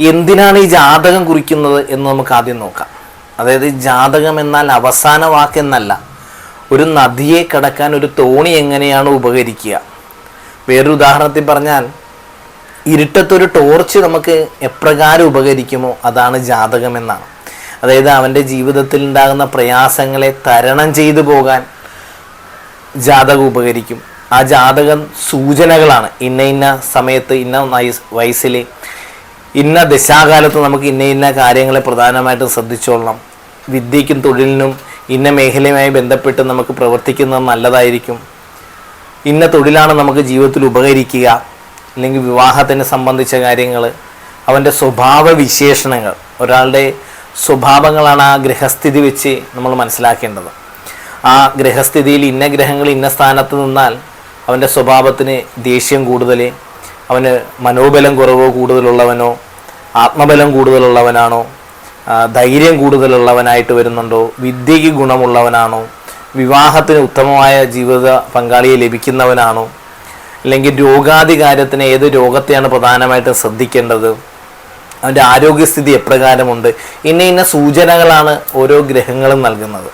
എന്തിനാണ് ഈ ജാതകം കുറിക്കുന്നത് എന്ന് നമുക്ക് ആദ്യം നോക്കാം. അതായത് ജാതകം എന്നാൽ അവസാന വാക്കെന്നല്ല ഒരു നദിയെ കടക്കാൻ ഒരു തോണി എങ്ങനെയാണ് ഉപകരിക്കുക? വേറൊരു ഉദാഹരണത്തിൽ പറഞ്ഞാൽ ഇരുട്ടത്തൊരു ടോർച്ച് നമുക്ക് എപ്രകാരം ഉപകരിക്കുമോ? അതാണ് ജാതകം എന്നാണ്. അതായത് അവന്റെ ജീവിതത്തിൽ ഉണ്ടാകുന്ന പ്രയാസങ്ങളെ തരണം ചെയ്തു പോകാൻ ജാതകം ഉപകരിക്കും. ആ ജാതകം സൂചനകളാണ്. ഇന്ന ഇന്ന സമയത്ത് ഇന്ന വയസ് വയസ്സിൽ ഇന്ന ദശാകാലത്ത് നമുക്ക് ഇന്ന ഇന്ന കാര്യങ്ങളെ പ്രധാനമായിട്ടും ശ്രദ്ധിച്ചോളണം. വിദ്യയ്ക്കും തൊഴിലിനും ഇന്ന മേഖലയുമായി ബന്ധപ്പെട്ട് നമുക്ക് പ്രവർത്തിക്കുന്നത് നല്ലതായിരിക്കും. ഇന്ന തൊഴിലാണ് നമുക്ക് ജീവിതത്തിൽ ഉപകരിക്കുക. അല്ലെങ്കിൽ വിവാഹത്തിനെ സംബന്ധിച്ച കാര്യങ്ങൾ അവന്റെ സ്വഭാവ വിശേഷണങ്ങൾ ഒരാളുടെ സ്വഭാവങ്ങളാണ് ആ ഗ്രഹസ്ഥിതി വെച്ച് നമ്മൾ മനസ്സിലാക്കേണ്ടത്. ആ ഗ്രഹസ്ഥിതിയിൽ ഇന്ന ഗ്രഹങ്ങൾ ഇന്ന സ്ഥാനത്ത് നിന്നാൽ അവന്റെ സ്വഭാവത്തിന് ദേഷ്യം കൂടുതൽ അവന് മനോബലം കുറവോ കൂടുതലുള്ളവനോ ആത്മബലം കൂടുതലുള്ളവനാണോ ധൈര്യം കൂടുതലുള്ളവനായിട്ട് വരുന്നുണ്ടോ വിദ്യയ്ക്ക് ഗുണമുള്ളവനാണോ വിവാഹത്തിന് ഉത്തമമായ ജീവിത പങ്കാളിയെ ലഭിക്കുന്നവനാണോ അല്ലെങ്കിൽ രോഗാധികാരത്തിന് ഏത് രോഗത്തെയാണ് പ്രധാനമായിട്ടും ശ്രദ്ധിക്കേണ്ടത് അവന്റെ ആരോഗ്യസ്ഥിതി എപ്രകാരമുണ്ട് ഇന്ന ഇന്ന സൂചനകളാണ് ഓരോ ഗ്രഹങ്ങളും നൽകുന്നത്.